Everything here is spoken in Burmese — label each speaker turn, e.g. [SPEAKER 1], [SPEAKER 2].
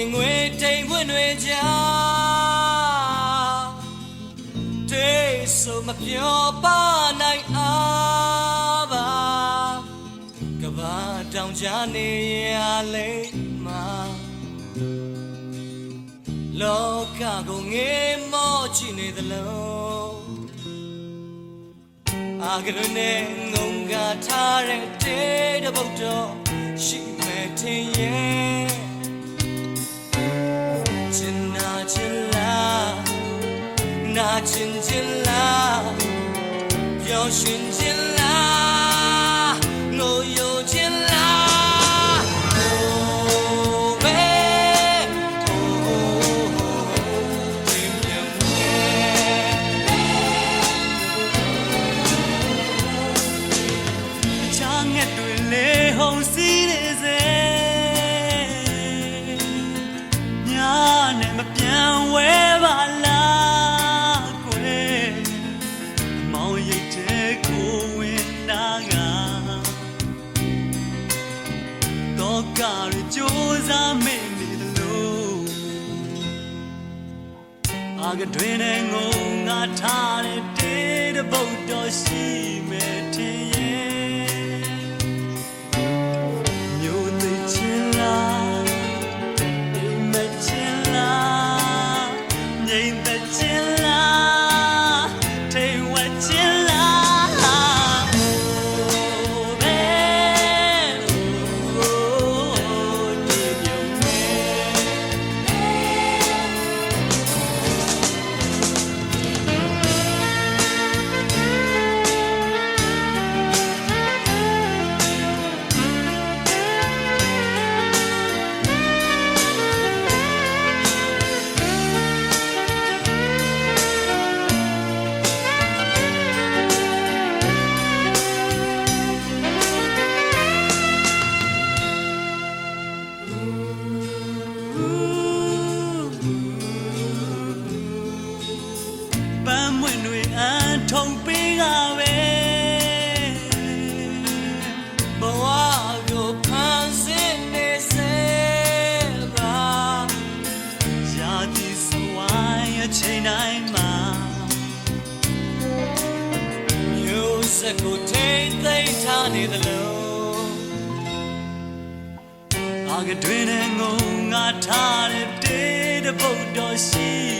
[SPEAKER 1] င်ငွေတိမ်ပွင့်တွေကြာတေးဆိုမပြောပါနိုင်အားပါကဘာတောင်ကြနေရလိမ့်မှာလောကကိုငေးမောချနေသလုံးအာကရုနဲ့ငုံကထားတဲ့တေးတစ်ပုတ်တော့ရှိမဲ့ထင်ရဲ့ နာကျင်ကျင်လားပျော်ရွှင်ကျင်လားငိုယိုကျင်လား Oh babe oh dream young man ချာငက်တွေလေဟုန် ကတွင်နဲ့ငုံငါထားတဲ့တေးတဲ့ဘုတ်တော်ရှိမဲ့ထင်ရဲ့မျိုးသိချင်လားအိမ်မချင်လားငြိမ်သက် ပန်းမွင့်တွေအန်ထုံပေးကပဲဘဝကိုဖန်ဆင်းနေစေပါရာဒီစဝိုင်းအချိန်တိုင်းမှာမျိုးစက်ကိုထိမ့်သိမ်းထားနေသလိုအာ ကတွင်နဲ့ငုံငါထားတဲ့တေးတဲ့ဘုတ်တော်ရှိ